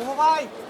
うまい。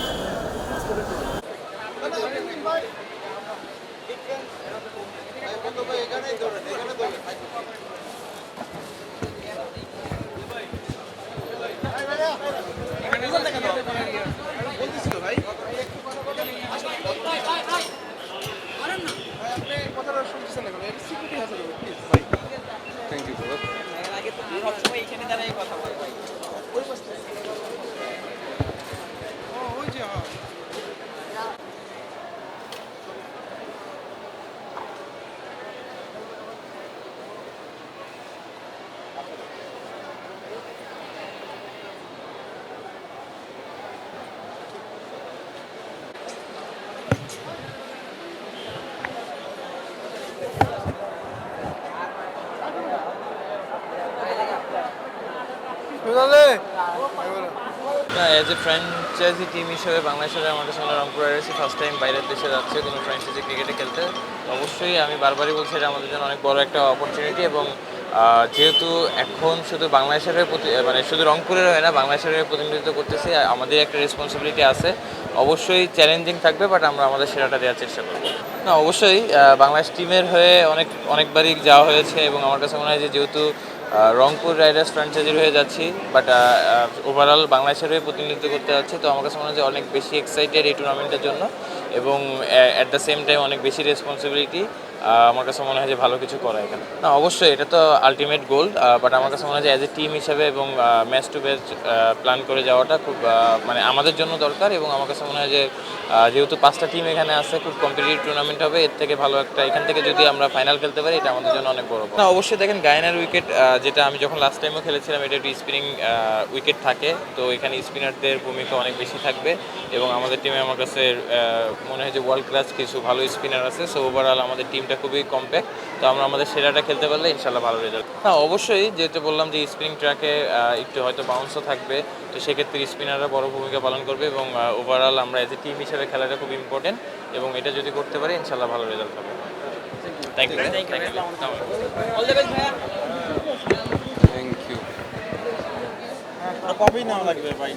যান ভাই সাইড যান না অ্যাজ এ ফ্র্যাঞ্চাইজি টিম হিসেবে বাংলাদেশের আমাদের সঙ্গে রংপুর এসে ফার্স্ট টাইম বাইরের দেশে যাচ্ছে কোনো ফ্র্যাঞ্চাইজি ক্রিকেটে খেলতে। অবশ্যই আমি বারবারই বলছি, এটা আমাদের জন্য অনেক বড় একটা অপরচুনিটি এবং যেহেতু এখন শুধু বাংলাদেশের প্রতি- মানে শুধু রংপুরের হয় না, বাংলাদেশের হয়ে প্রতিনিধিত্ব করতেছি আমাদের একটা রেসপন্সিবিলিটি আছে। অবশ্যই চ্যালেঞ্জিং থাকবে বাট আমরা আমাদের সেরাটা দেওয়ার চেষ্টা করব। না, অবশ্যই বাংলাদেশ টিমের হয়ে অনেক, অনেকবারই যাওয়া হয়েছে, এবং আমার কাছে মনে হয় যে যেহেতু রংপুর রাইডার্স ফ্র্যাঞ্চাইজির হয়ে যাচ্ছি বাট ওভারঅল বাংলাদেশের হয়ে প্রতিনিধিত্ব করতে যাচ্ছি, তো আমার কাছে মনে হয় যে অনেক বেশি এক্সাইটেড এই টুর্নামেন্টের জন্য। এবং অ্যাট দ্য সেম টাইম অনেক বেশি রেসপন্সিবিলিটি আমার কাছে মনে হয় যে ভালো কিছু করা এখানে। না, অবশ্যই এটা তো আলটিমেট গোল বাট আমার কাছে মনে হয় যে অ্যাজ এ টিম হিসাবে এবং ম্যাচ টু ম্যাচ প্ল্যান করে যাওয়াটা খুব মানে আমাদের জন্য দরকার এবং আমার কাছে মনে হয় যে যেহেতু পাঁচটা টিম এখানে আছে, খুব কম্পিটিটিভ টুর্নামেন্ট হবে, এর থেকে ভালো একটা, এখান থেকে যদি আমরা ফাইনাল খেলতে পারি, এটা আমাদের জন্য অনেক বড় না, অবশ্যই দেখেন, গায়নার উইকেট যেটা আমি যখন লাস্ট টাইমও খেলেছিলাম, এটা একটু স্পিনিং উইকেট থাকে, তো এখানে স্পিনারদের ভূমিকা অনেক বেশি থাকবে এবং আমাদের টিমে আমার কাছে মনে হয় যে ওয়ার্ল্ড ক্লাস কিছু ভালো স্পিনার আছে সো ওভারঅল আমাদের টিমটা খুবই কম্প্যাক্ট তো আমরা আমাদের সেরাটা খেলতে পারলে ইনশাল্লাহ ভালো রেজাল্ট হ্যাঁ অবশ্যই যেহেতু বললাম যে স্পিনিং ট্র্যাকে একটু হয়তো বাউন্সও থাকবে তো সেক্ষেত্রে স্পিনাররা বড় ভূমিকা পালন করবে এবং ওভারঅল আমরা এজ এ টিম হিসেবে খেলাটা খুব ইম্পর্টেন্ট এবং এটা যদি করতে পারি ইনশাল্লাহ ভালো রেজাল্ট হবে। থ্যাংক ইউ থ্যাংক ইউ কবেই নেওয়া লাগবে ভাই?